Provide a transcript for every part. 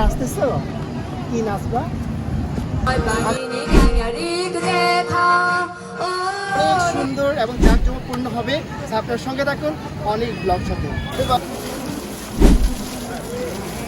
নাচতেছো কি নাচবা অনেক সুন্দর এবং জাঁকজমকপূর্ণ হবে। আপনার সঙ্গে থাকুন অনেক ব্লগ সাথে।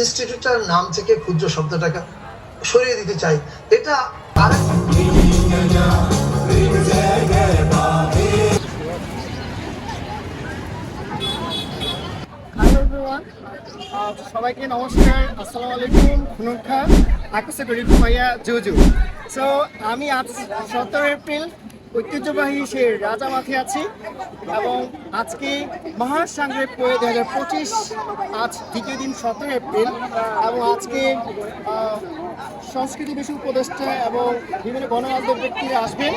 ইনস্টিটিউটটার নাম থেকে ক্ষুদ্র শব্দটাকে সরিয়ে দিতে চাই। এটা আর সবাইকে নমস্কার, আসসালামু আলাইকুম খুনুখা আকুশে গরিব ভাইয়া জুজু সো আমি আজ সতেরো এপ্রিল, ঐতিহ্যবাহী সে রাজা মাঠে আছি এবং আজকে মহাসাংগ্রে পয়ে দু হাজার পঁচিশ, আজ দ্বিতীয় দিন সতেরো এপ্রিল এবং আজকে সংস্কৃতি বিষয় উপদেষ্টা এবং বিভিন্ন গণমাধ্যম ব্যক্তিরা আসবেন।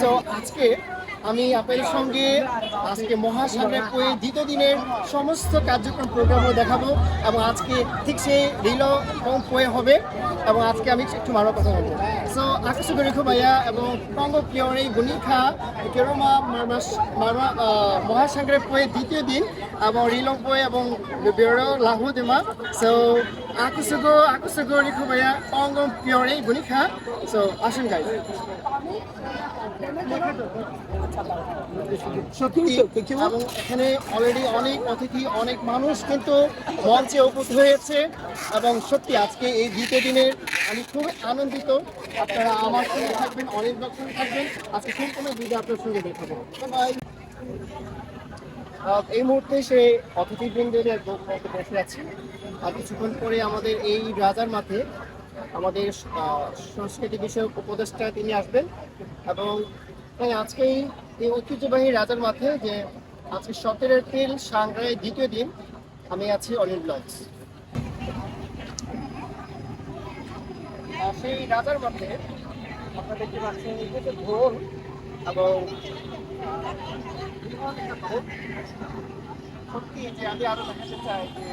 সো আজকে আমি আপনাদের সঙ্গে আজকে মহাসাগরের পয়ে দ্বিতীয় দিনের সমস্ত কার্যক্রম প্রোগ্রামও দেখাবো এবং আজকে ঠিক সেই রিল পয়ে হবে এবং আজকে আমি একটু মারো কথা বলব। সো আকাশ গরিখ ভাইয়া এবং কঙ্গ পিয়রে গুনিখা কেরমা, মারমাস, মারমা মহাসাগরের পয়ে দ্বিতীয় দিন এবং রিল পয়ে এবং বেরো লাহু দেমা। সো আকুসুগো আকুসুগো রিখু ভাইয়া কঙ্গ পিয়রে গুনিখা সো আসুন গাই সত্যি এবং এখানে অলরেডি অনেক অতিথি অনেক মানুষ কিন্তু মঞ্চে উপস্থিত হয়েছে। এবং সত্যি আজকে এই দ্বিতীয় দিনের আমি খুব আনন্দিত। আপনারা আমার সঙ্গে থাকবেন অনেক সঙ্গে থাকবেন। আজকে সম্পূর্ণ ভিডিও আপনার সঙ্গে দেখাবো। বাই এই মুহূর্তে সে অতিথিবৃন্দের মধ্যে বসে আছি। আর কিছুক্ষণ পরে আমাদের এই রাজার মাঠে আমাদের সংস্কৃতি বিষয়ক উপদেষ্টা তিনি আসবেন এবং তাই আজকে এই- ঐতিহ্যবাহী রাজার মাঠে যে আজকে সতেরো এপ্রিল সাংগ্রায় দ্বিতীয় দিন, আমি আছি অনিল ব্লগস। সেই রাজার মাঠে এই ঢোল এবং সত্যি যে আমি আরও দেখাতে চাই যে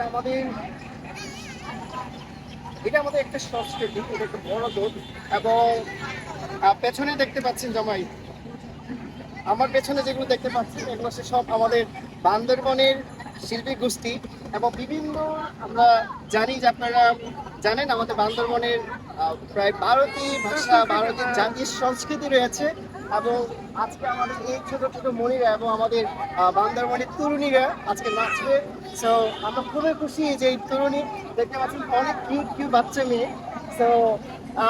এটা আমাদের এটা আমাদের একটা সংস্কৃতি, এটা একটা বড় দোষ এবং পেছনে দেখতে পাচ্ছেন জামাই। আমার পেছনে যেগুলো দেখতে পাচ্ছেন, এগুলো হচ্ছে সব আমাদের বান্দরবনের শিল্পী গোষ্ঠী। এবং বিভিন্ন আমরা জানি যে আপনারা জানেন, আমাদের বান্দরবনের প্রায় বারোটি ভাষা, বারোটি জাতির সংস্কৃতি রয়েছে। এবং আজকে আমাদের এই ছোট ছোট মনিরা এবং আমাদের বান্দরবনের তরুণীরা আজকে নাচবে। সো আমরা খুবই খুশি যে এই তরুণী, দেখতে পাচ্ছেন অনেক কিউট কিউট বাচ্চা মেয়ে। সো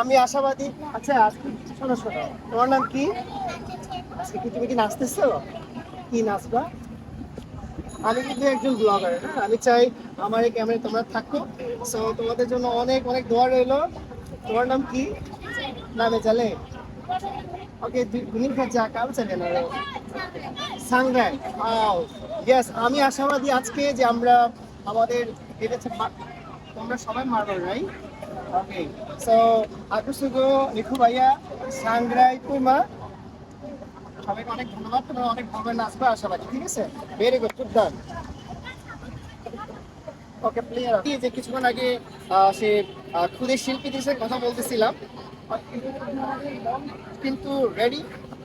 আমি আশাবাদী আচ্ছা আজকে শোনো শোনো, তোমার নাম কি? আজকে কি তুমি কি নাচতেছো? কি নাচবা? আমি কিন্তু একজন ব্লগার হ্যাঁ? আমি চাই আমার এই ক্যামেরায় তোমরা থাকো। সো তোমাদের জন্য অনেক অনেক দোয়া রইল। তোমার নাম কি? নামে চলে ওকে দুনির কাছে কাল চলে না সাংরাই আও ইয়েস আমি আশাবাদী আজকে যে আমরা আমাদের এটা তোমরা সবাই মারবে রাইট ওকে সো আকুসুগো নিখু ভাইয়া সাংরাই পুমা সবাইকে অনেক ধন্যবাদ, তোমরা অনেক ভালো নাচবে আশাবাদী, ঠিক আছে? Very good good done okay player যে কিছুক্ষণ আগে সে খুদের শিল্পীদের সাথে কথা বলতেছিলাম কিন্তু রেডি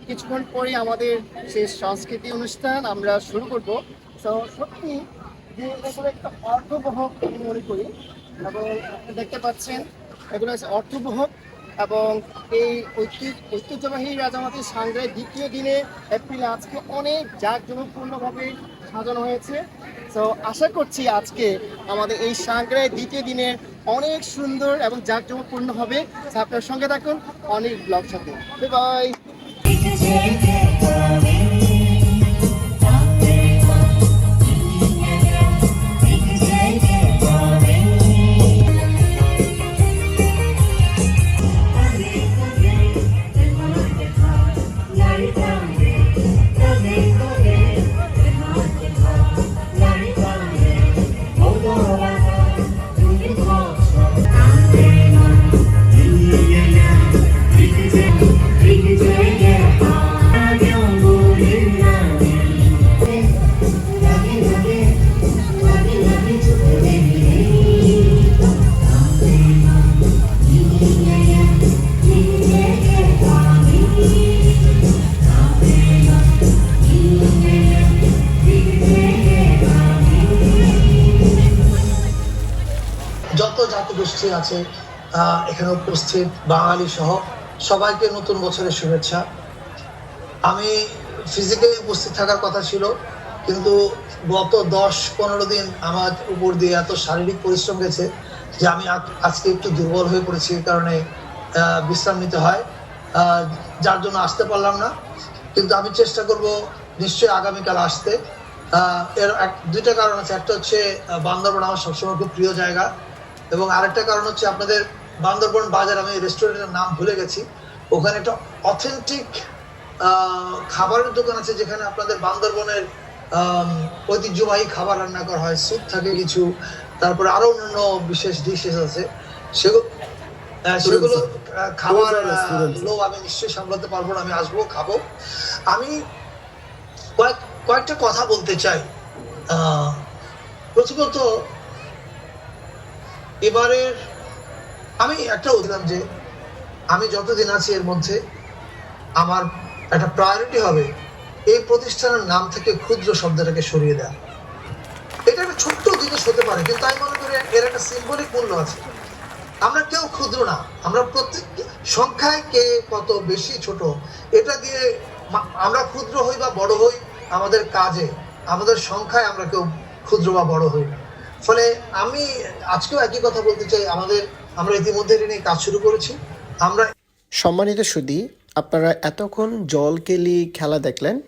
কিছুক্ষণ পরে আমাদের সেই সংস্কৃতি অনুষ্ঠান আমরা শুরু করব। তো সত্যি যে এগুলো একটা অর্থবহ মনে করি। এবং দেখতে পাচ্ছেন, এগুলো হচ্ছে অর্থবহ এবং এই ঐতিহ্য ঐতিহ্যবাহী রাজামাতি সাংগ্রায় দ্বিতীয় দিনে এপ্রিলে আজকে অনেক জাঁকজমকপূর্ণভাবে সাজানো হয়েছে। তো আশা করছি আজকে আমাদের এই সাংগ্রায় দ্বিতীয় দিনে অনেক সুন্দর এবং জাঁকজমকপূর্ণ হবে। আপনার সঙ্গে থাকুন অনেক ব্লগ সাথে। বাই আছে এখানে উপস্থিত বাঙালি সহ সবাইকে নতুন বছরের শুভেচ্ছা। আমি ফিজিক্যালি উপস্থিত থাকার কথা ছিল, কিন্তু গত দশ পনেরো দিন আমার উপর দিয়ে এত শারীরিক পরিশ্রম গেছে যে আমি আজকে একটু দুর্বল হয়ে পড়েছি এই কারণে বিশ্রাম নিতে হয়। যার জন্য আসতে পারলাম না, কিন্তু আমি চেষ্টা করব নিশ্চয়ই আগামীকাল আসতে। এর এক- দুইটা কারণ আছে। একটা হচ্ছে বান্দরবান আমার সবসময় খুব প্রিয় জায়গা। এবং আরেকটা কারণ হচ্ছে আপনাদের বান্দরবন বাজার আমি রেস্টুরেন্টের নাম ভুলে গেছি। ওখানে একটা অথেন্টিক খাবারের দোকান আছে যেখানে আপনাদের বান্দরবনের ঐতিহ্যবাহী খাবার রান্না করা হয়। স্যুপ থাকে কিছু তারপরে আরও অন্যান্য বিশেষ ডিশেস আছে। সেগুলো সেগুলো খাবার লো আমি নিশ্চয়ই সামলাতে পারব না আমি আসব খাব। আমি কয়েক কয়েকটা কথা বলতে চাই। প্রথমত এবারের, আমি একটা বলছিলাম যে, আমি যতদিন আছি এর মধ্যে, আমার একটা প্রায়োরিটি হবে এই প্রতিষ্ঠানের নাম থেকে ক্ষুদ্র শব্দটাকে সরিয়ে দেওয়া এটা একটা ছোট্ট জিনিস হতে পারে, কিন্তু আমি মনে করি এর একটা সিম্বলিক মূল্য আছে। আমরা কেউ ক্ষুদ্র না, আমরা প্রত্যেক সংখ্যায় কে কত বেশি ছোট, এটা দিয়ে আমরা ক্ষুদ্র হই বা বড় হই আমাদের কাজে, আমাদের সংখ্যায় আমরা কেউ ক্ষুদ্র বা বড় হই না। ফলে আমি আজকেও একই কথা বলতে চাই। আমাদের, আমরা ইতিমধ্যে এটা নিয়ে কাজ শুরু করেছি। আমরা সম্মানিত সুদী আপনারা এতক্ষণ জল কেলি খেলা দেখলেন।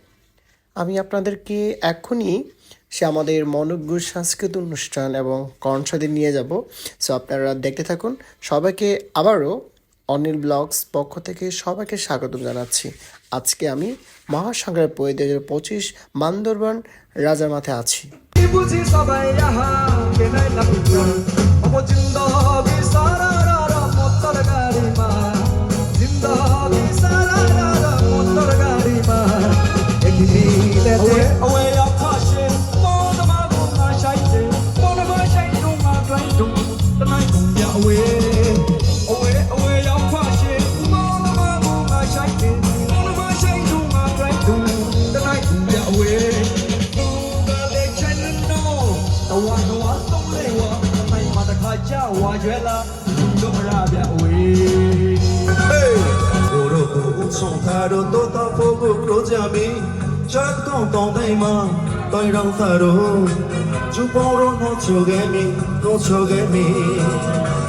আমি আপনাদেরকে এখনই সে আমাদের মনজ্ঞ সাংস্কৃতিক অনুষ্ঠান এবং কর্মসাদী নিয়ে যাব। সো আপনারা দেখতে থাকুন। সবাইকে আবারও অনিল ব্লগস পক্ষ থেকে সবাইকে স্বাগত জানাচ্ছি। আজকে আমি মহাসংগ্রাম দু হাজার পঁচিশ বান্দরবান রাজার মাঠে আছি। বুঝি সবাই আহা কেনাই না পিঠা অমো জিন্দা হবি সারা রারা মোটর গাড়ি মা জিন্দ হবি মোটর গাড়ি মা একদিনে ওয়ে। 바로 또 타보고 로지함이 작동 동대만 떠이랑 사로 주보로 노초개미 노초개미.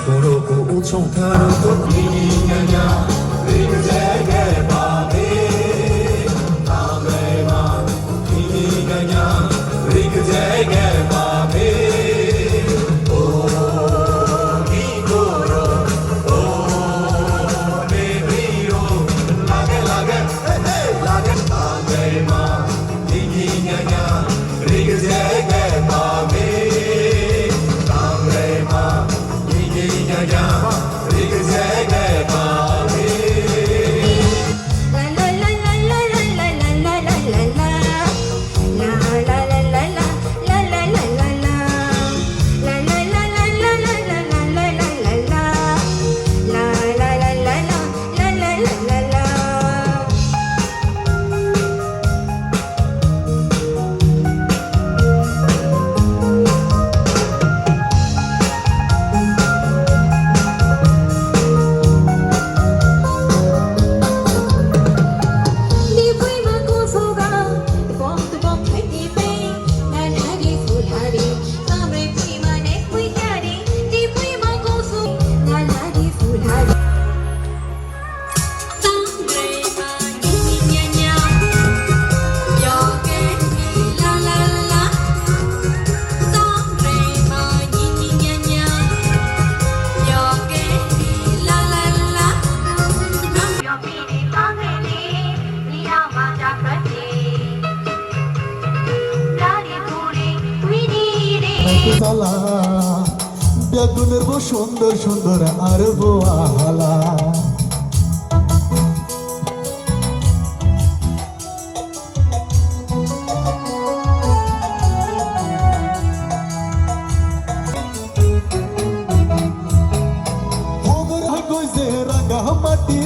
고로고 우총 타로 또 이냐냐. 리그제게 밤이 밤에만 이냐냐. 리그제게 밤이 你的。জ্বালা বেগুনের বউ সুন্দর সুন্দর আর হয় কইছে মাটি